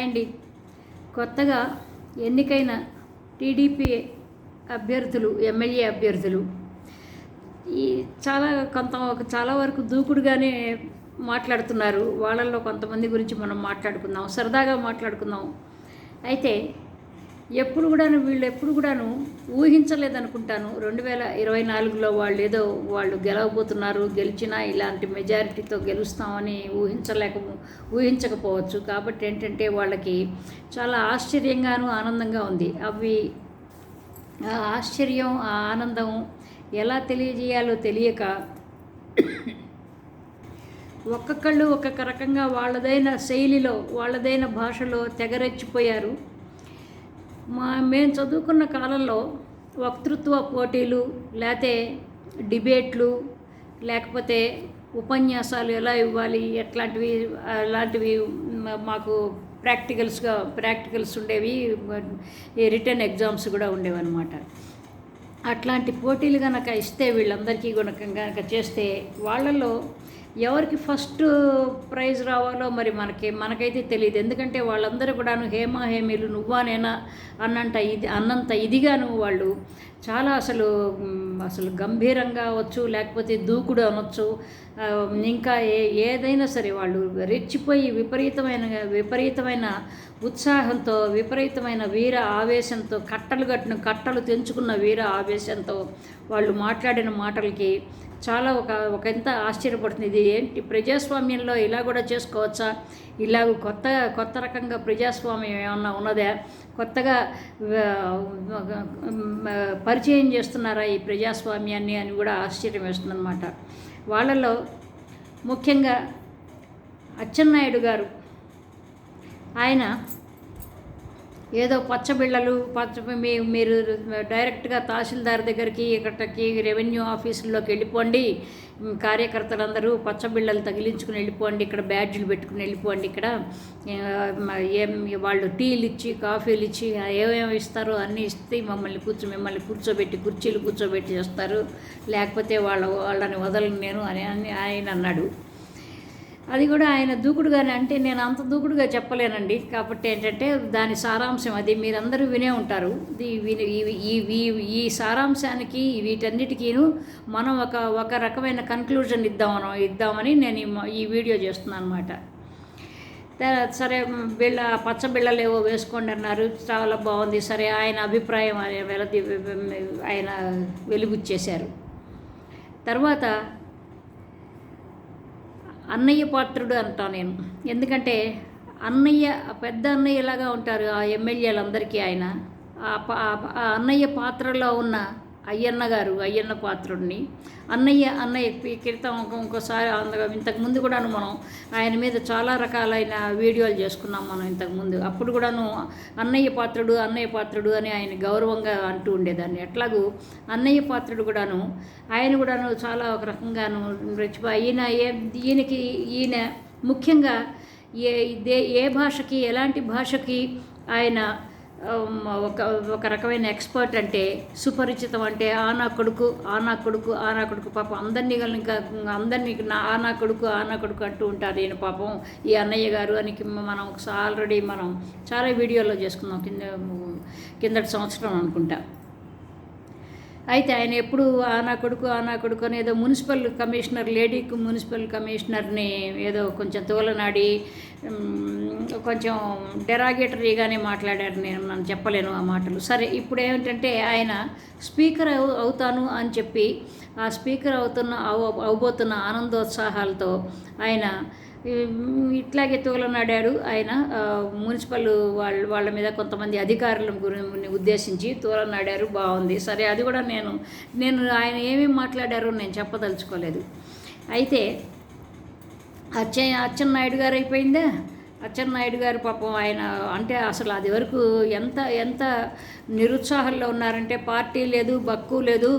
Hi అండి కొత్తగా ఎన్నికైన టీడీపీ అభ్యర్థులు ఎమ్మెల్యే అభ్యర్థులు ఈ చాలా కొంత చాలా వరకు దూకుడుగానే మాట్లాడుతున్నారు. వాళ్ళల్లో కొంతమంది గురించి మనం మాట్లాడుకుందాం సరదాగా మాట్లాడుకుందాం. అయితే ఎప్పుడు కూడాను వీళ్ళు ఎప్పుడు కూడాను ఊహించలేదనుకుంటాను. రెండు వేల ఇరవై నాలుగులో వాళ్ళు ఏదో వాళ్ళు గెలవబోతున్నారు గెలిచినా ఇలాంటి మెజారిటీతో గెలుస్తామని ఊహించలేక ఊహించకపోవచ్చు. కాబట్టి ఏంటంటే వాళ్ళకి చాలా ఆశ్చర్యంగాను ఆనందంగా ఉంది. అవి ఆ ఆశ్చర్యం ఆ ఆనందం ఎలా తెలియజేయాలో తెలియక ఒక్కొక్కళ్ళు ఒక్కొక్క రకంగా వాళ్ళదైన శైలిలో వాళ్ళదైన భాషలో తెగరెచ్చిపోయారు. మా మేము చదువుకున్న కాలంలో వక్తృత్వ పోటీలు లేకపోతే డిబేట్లు లేకపోతే ఉపన్యాసాలు ఎలా ఇవ్వాలి ఎట్లాంటివి అలాంటివి మాకు ప్రాక్టికల్స్గా ప్రాక్టికల్స్ ఉండేవి రిటర్న్ ఎగ్జామ్స్ కూడా ఉండేవి అనమాట అట్లాంటి పోటీలు కనుక ఇస్తే వీళ్ళందరికీ కనుక కనుక చేస్తే వాళ్ళలో ఎవరికి ఫస్ట్ ప్రైజ్ రావాలో మరి మనకి మనకైతే తెలియదు. ఎందుకంటే వాళ్ళందరూ కూడాను హేమ హేమీలు నువ్వా నేనా అన్నంత ఇది అన్నంత ఇదిగాను వాళ్ళు. చాలా అసలు అసలు గంభీరంగా అవ్వచ్చు లేకపోతే దూకుడు అనొచ్చు. ఇంకా ఏ ఏదైనా సరే వాళ్ళు రెచ్చిపోయి విపరీతమైన విపరీతమైన ఉత్సాహంతో విపరీతమైన వీర ఆవేశంతో కట్టలు కట్టిన కట్టలు తెంచుకున్న వీర ఆవేశంతో వాళ్ళు మాట్లాడిన మాటలకి చాలా ఒక ఒక ఎంత ఆశ్చర్యపడుతుంది. ఇది ఏంటి? ప్రజాస్వామ్యంలో ఇలా కూడా చేసుకోవచ్చా? ఇలా కొత్త కొత్త రకంగా ప్రజాస్వామ్యం ఏమన్నా ఉన్నదా? కొత్తగా పరిచయం చేస్తున్నారా ఈ ప్రజాస్వామ్యాన్ని అని కూడా ఆశ్చర్యం వేస్తుందన్నమాట. వాళ్ళలో ముఖ్యంగా అచ్చెన్నాయుడు గారు ఆయన ఏదో పచ్చబిళ్ళలు పచ్చ మీ మీరు డైరెక్ట్గా తహసీల్దార్ దగ్గరికి ఇక్కడికి రెవెన్యూ ఆఫీసుల్లోకి వెళ్ళిపోండి. కార్యకర్తలందరూ పచ్చబిళ్ళలు తగిలించుకుని వెళ్ళిపోండి. ఇక్కడ బ్యాడ్జీలు పెట్టుకుని వెళ్ళిపోండి. ఇక్కడ ఏం వాళ్ళు టీలు ఇచ్చి కాఫీలు ఇచ్చి ఏమేమి ఇస్తారో అన్నీ ఇస్తే మమ్మల్ని కూర్చో మిమ్మల్ని కూర్చోబెట్టి కుర్చీలు కూర్చోబెట్టి చేస్తారు. లేకపోతే వాళ్ళ వాళ్ళని వదలను నేను అని అని ఆయన అన్నాడు. అది కూడా ఆయన దూకుడుగానే అంటే నేను అంత దూకుడుగా చెప్పలేనండి. కాబట్టి ఏంటంటే దాని సారాంశం అది మీరందరూ వినే ఉంటారు. విని ఈ- ఈ ఈ- సారాంశానికి వీటన్నిటికీను మనం ఒక ఒక రకమైన కన్క్లూజన్ ఇద్దామను ఇద్దామని నేను ఈ మ- ఈ వీడియో చేస్తున్నాను అనమాట సరే బిళ్ళ పచ్చ బిళ్ళలు ఏవో వేసుకోండి అన్నారు. చాలా బాగుంది. సరే ఆయన అభిప్రాయం ఆయన వెలది ఆయన వెలుగుచ్చేశారు తర్వాత అన్నయ్య పాత్రుడు అంటా నేను. ఎందుకంటే అన్నయ్య పెద్ద అన్నయ్యలాగా ఉంటారు ఆ ఎమ్మెల్యేలందరికీ ఆయన. ఆ ఆ- ఆ అన్నయ్య పాత్రలో ఉన్న అయ్యన్న గారు అయ్యన్న పాత్రుడిని. అన్నయ్య అన్నయ్య కీర్తం క్రితం ఇంకో- ఇంకోసారి ఇంతకుముందు కూడాను మనం ఆయన మీద చాలా రకాలైన వీడియోలు చేసుకున్నాం మనం ఇంతకుముందు అప్పుడు కూడాను అన్నయ్య పాత్రుడు అన్నయ్య పాత్రుడు అని ఆయన గౌరవంగా అంటూ ఉండేదాన్ని. ఎట్లాగూ అన్నయ్య పాత్రుడు కూడాను ఆయన కూడాను చాలా ఒక రకంగాను రెచ్చిపో ఈయన ఏ ఈయనకి ఈయన ముఖ్యంగా ఏ దే ఏ భాషకి ఎలాంటి భాషకి ఆయన ఒక ఒక రకమైన ఎక్స్పర్ట్ అంటే సుపరిచితం అంటే ఆనా కొడుకు ఆనా కొడుకు ఆనా కొడుకు పాపం అందరినీ ఇంకా అందరినీ నా ఆనా కొడుకు ఆనా కొడుకు అంటూ ఉంటారు ఈయన పాపం. ఈ అన్నయ్య గారు అని మనం ఒకసారి ఆల్రెడీ మనం చాలా వీడియోలో చేసుకున్నాం కింద కిందటి సంవత్సరం అనుకుంటా. అయితే ఆయన ఎప్పుడు ఆనా కొడుకు ఆనా కొడుకు అని ఏదో మున్సిపల్ కమిషనర్ లేడీకి మున్సిపల్ కమిషనర్ని ఏదో కొంచెం తోలనాడి కొంచెం డెరాగేటరీగానే మాట్లాడారు నేను నన్ను చెప్పలేను ఆ మాటలు. సరే ఇప్పుడు ఏమిటంటే ఆయన స్పీకర్ అవు అవుతాను అని చెప్పి ఆ స్పీకర్ అవుతున్న అవ అవబోతున్న ఆనందోత్సాహాలతో ఆయన ఇట్లాగే తోలనాడాడు ఆయన మున్సిపల్ వాళ్ళ వాళ్ళ మీద కొంతమంది అధికారుల గురి ఉద్దేశించి తోలనాడారు బాగుంది. సరే అది కూడా నేను నేను ఆయన ఏమేమి మాట్లాడారో నేను చెప్పదలుచుకోలేదు. అయితే అచ్చ అచ్చెన్నాయుడు గారు అయిపోయిందా? అచ్చెన్నాయుడు గారు పాపం ఆయన అంటే అసలు అది వరకు ఎంత ఎంత నిరుత్సాహంలో ఉన్నారంటే పార్టీ లేదు బక్కు లేదు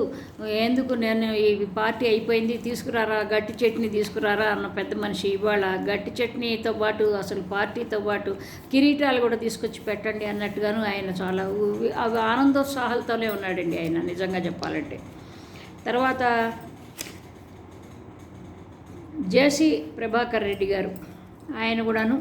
ఎందుకు నేను ఈ పార్టీ అయిపోయింది తీసుకురారా గట్టి చట్నీ తీసుకురారా అన్న పెద్ద మనిషి ఇవాళ గట్టి చట్నీతో పాటు అసలు పార్టీతో పాటు కిరీటాలు కూడా తీసుకొచ్చి పెట్టండి అన్నట్టుగాను ఆయన చాలా అవి ఆనందోత్సాహాలతోనే ఉన్నాడండి ఆయన నిజంగా చెప్పాలంటే. తర్వాత జేసీ ప్రభాకర్ రెడ్డి గారు ఆయన కూడాను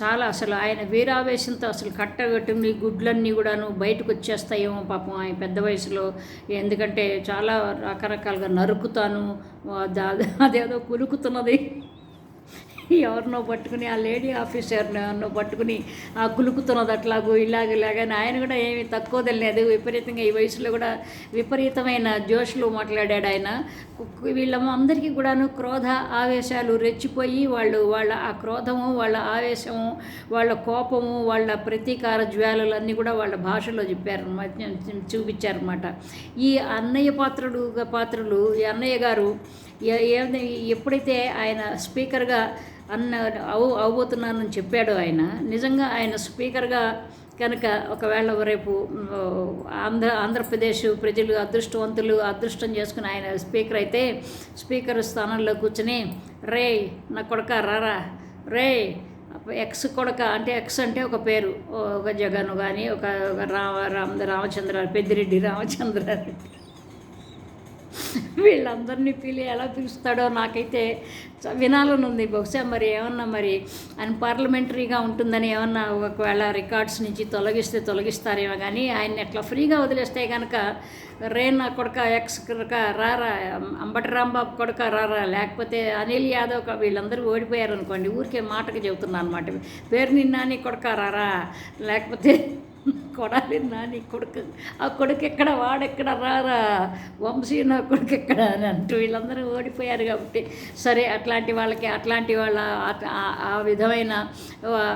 చాలా అసలు ఆయన వీరావేశంతో అసలు కట్టగట్టుని గుడ్లన్నీ కూడాను బయటకు వచ్చేస్తాయేమో పాపం ఆయన పెద్ద వయసులో. ఎందుకంటే చాలా రకరకాలుగా నరుకుతాను అదేదో కులుకుతున్నది ఎవరినో పట్టుకుని ఆ లేడీ ఆఫీసర్ని ఎవరినో పట్టుకుని ఆ కులుకుతున్నది అట్లాగో ఇలాగ ఇలాగని ఆయన కూడా ఏమీ తక్కువ తెలియదు విపరీతంగా ఈ వయసులో కూడా విపరీతమైన జోష్లు మాట్లాడాడు ఆయన. కు- వీళ్ళ అందరికీ కూడాను క్రోధ ఆవేశాలు రెచ్చిపోయి వాళ్ళు వాళ్ళ ఆ క్రోధము వాళ్ళ ఆవేశము వాళ్ళ కోపము వాళ్ళ ప్రతీకార జ్వాలలు అన్నీ కూడా వాళ్ళ భాషలో చెప్పారు చూపించారన్నమాట. ఈ అన్నయ్య పాత్రలు పాత్రలు ఈ అన్నయ్య గారు ఎప్పుడైతే ఆయన స్పీకర్గా అన్న అవు అవబోతున్నానని చెప్పాడు ఆయన నిజంగా ఆయన స్పీకర్గా కనుక ఒకవేళ రేపు ఆంధ్ర ఆంధ్రప్రదేశ్ ప్రజలు అదృష్టవంతులు అదృష్టం చేసుకుని ఆయన స్పీకర్ అయితే స్పీకర్ స్థానంలో కూర్చుని రే నా కొడక రారా రే ఎక్స్ కొడక అంటే ఎక్స్ అంటే ఒక పేరు ఒక జగన్ కానీ ఒక ఒక రామ రామ రామచంద్ర పెద్దిరెడ్డి రామచంద్రారెడ్డి వీళ్ళందరినీ పిలి ఎలా పిలుస్తాడో నాకైతే వినాలని ఉంది బహుశా మరి ఏమన్నా మరి ఆయన పార్లమెంటరీగా ఉంటుందని ఏమన్నా ఒకవేళ రికార్డ్స్ నుంచి తొలగిస్తే తొలగిస్తారేమో కానీ ఆయన ఎట్లా ఫ్రీగా వదిలేస్తే కనుక రే నా కొడక ఎక్స్ కొడక రారా అంబటి రాంబాబు కొడక రారా లేకపోతే అనిల్ యాదవ్ వీళ్ళందరూ ఓడిపోయారు అనుకోండి ఊరికే మాటకి చెబుతున్నాను అనమాట పేరు నిన్నాని కొడక రారా లేకపోతే కొడాలి నాని కొడుకు. ఆ కొడుకు ఎక్కడ వాడెక్కడ రారా? వంశీ నా కొడుకు ఎక్కడ అని అంటూ వీళ్ళందరూ ఓడిపోయారు కాబట్టి సరే అట్లాంటి వాళ్ళకి అట్లాంటి వాళ్ళ ఆ- విధమైన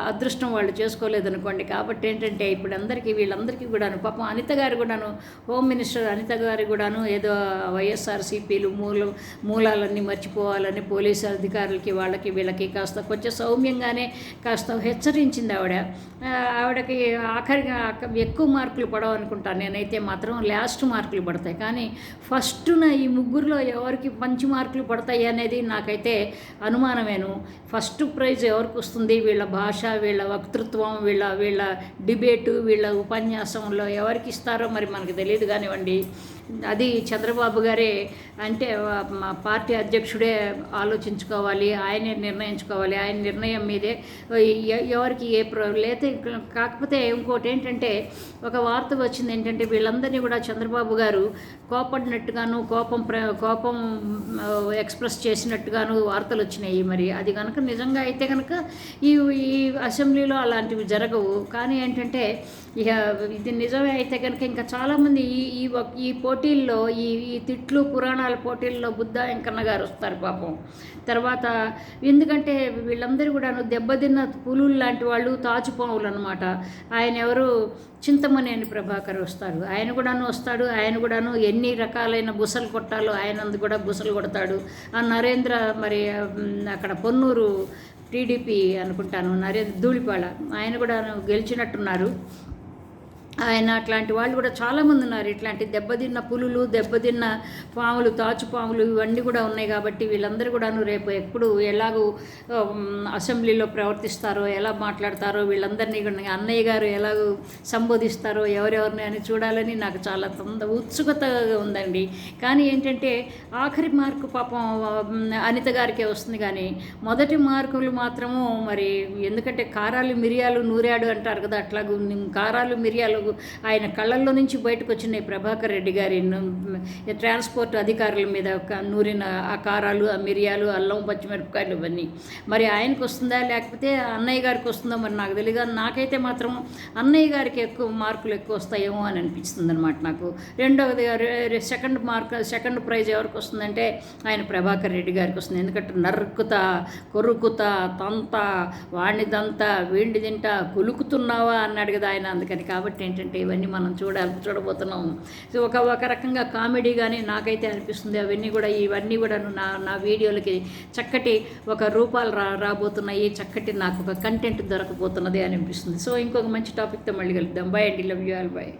అదృష్టం వాళ్ళు చేసుకోలేదనుకోండి. కాబట్టి ఏంటంటే ఇప్పుడు అందరికీ వీళ్ళందరికీ కూడాను పాపం అనిత గారు కూడాను హోమ్ మినిస్టర్ అనిత గారు కూడాను ఏదో వైఎస్ఆర్సీపీలు మూల మూలాలన్నీ మర్చిపోవాలని పోలీసు అధికారులకి వాళ్ళకి వీళ్ళకి కాస్త కొంచెం సౌమ్యంగానే కాస్త హెచ్చరించింది ఆవిడ. ఆవిడకి ఆఖరిగా ఎక్కువ మార్కులు పడవు అనుకుంటాను నేనైతే మాత్రం లాస్ట్ మార్కులు పడతాయి. కానీ ఫస్ట్న ఈ ముగ్గురులో ఎవరికి మంచి మార్కులు పడతాయి అనేది నాకైతే అనుమానమేను. ఫస్ట్ ప్రైజ్ ఎవరికి వస్తుంది? వీళ్ళ భాష వీళ్ళ వక్తృత్వం వీళ్ళ వీళ్ళ డిబేటు వీళ్ళ ఉపన్యాసంలో ఎవరికి ఇస్తారో మరి మనకు తెలియదు కానివ్వండి. అది చంద్రబాబు గారే అంటే మా పార్టీ అధ్యక్షుడే ఆలోచించుకోవాలి ఆయనే నిర్ణయించుకోవాలి ఆయన నిర్ణయం మీదే. ఎవరికి ఏ ప్ర లేతే కాకపోతే ఇంకోటి ఏంటంటే ఒక వార్త వచ్చింది ఏంటంటే వీళ్ళందరినీ కూడా చంద్రబాబు గారు కోపడినట్టుగాను కోపం ప్ర కోపం ఎక్స్ప్రెస్ చేసినట్టుగాను వార్తలు వచ్చినాయి మరి. అది కనుక నిజంగా అయితే కనుక ఈ ఈ అసెంబ్లీలో అలాంటివి జరగవు. కానీ ఏంటంటే ఇక ఇది నిజమే అయితే కనుక ఇంకా చాలామంది ఈ ఈ ఈ ఈ పోటీల్లో ఈ ఈ తిట్లు పురాణాల పోటీల్లో బుద్ధ వెంకన్న గారు వస్తారు పాపం. తర్వాత ఎందుకంటే వీళ్ళందరూ కూడాను దెబ్బతిన్న పులులు లాంటి వాళ్ళు తాచుపాములు అనమాట ఆయన ఎవరు? చింతమనేని ప్రభాకర్ వస్తారు. ఆయన కూడాను వస్తాడు. ఆయన కూడాను ఎన్ని రకాలైన బుసలు కొట్టాలో ఆయన కూడా బుసలు కొడతాడు. ఆ నరేంద్ర మరి అక్కడ పొన్నూరు టీడీపీ అనుకుంటాను నరేంద్ర ధూళిపాళ. ఆయన కూడా గెలిచినట్టున్నారు. ఆయన అట్లాంటి వాళ్ళు కూడా చాలామంది ఉన్నారు. ఇట్లాంటి దెబ్బతిన్న పులులు దెబ్బతిన్న పాములు తాచు పాములు ఇవన్నీ కూడా ఉన్నాయి కాబట్టి వీళ్ళందరూ కూడాను రేపు ఎప్పుడు ఎలాగూ అసెంబ్లీలో ప్రవర్తిస్తారో ఎలా మాట్లాడతారో వీళ్ళందరినీ కూడా అన్నయ్య గారు ఎలాగో సంబోధిస్తారో ఎవరెవరిని అని చూడాలని నాకు చాలా తొంద ఉత్సుకతగా ఉందండి. కానీ ఏంటంటే ఆఖరి మార్కు పాపం అనిత గారికే వస్తుంది కానీ మొదటి మార్కులు మాత్రము మరి ఎందుకంటే కారాలు మిరియాలు నూరాడు అంటారు కదా అట్లాగూ కారాలు మిరియాలు ఆయన కళ్ళల్లో నుంచి బయటకు వచ్చినాయి ప్రభాకర్ రెడ్డి గారి ట్రాన్స్పోర్ట్ అధికారుల మీద నూరిన ఆ కారాలు ఆ మిరియాలు అల్లం పచ్చిమిరపకాయలు ఇవన్నీ. మరి ఆయనకు వస్తుందా? లేకపోతే అన్నయ్య గారికి వస్తుందో? మరి నాకు తెలియదు కానీ నాకైతే మాత్రం అన్నయ్య గారికి ఎక్కువ మార్కులు ఎక్కువ వస్తాయేమో అని అనిపిస్తుంది అనమాట నాకు రెండవది సెకండ్ మార్క్ సెకండ్ ప్రైజ్ ఎవరికి వస్తుందంటే ఆయన ప్రభాకర్ రెడ్డి గారికి వస్తుంది. ఎందుకంటే నరుకుతా కొరుకుత తంత వాణిదంతా వీండి తింటా కులుకుతున్నావా అన్నాడు కదా ఆయన అందుకని. కాబట్టి ఏంటంటే ఇవన్నీ మనం చూడాలి చూడబోతున్నాం సో ఒక ఒక రకంగా కామెడీ కానీ నాకైతే అనిపిస్తుంది. అవన్నీ కూడా ఇవన్నీ కూడా నా నా వీడియోలకి చక్కటి ఒక రూపాలు రా రాబోతున్నాయి. చక్కటి నాకు ఒక కంటెంట్ దొరకబోతున్నది అనిపిస్తుంది. సో ఇంకొక మంచి టాపిక్తో మళ్ళీ కలుద్దాం. బాయ్ అండి. Love you all bye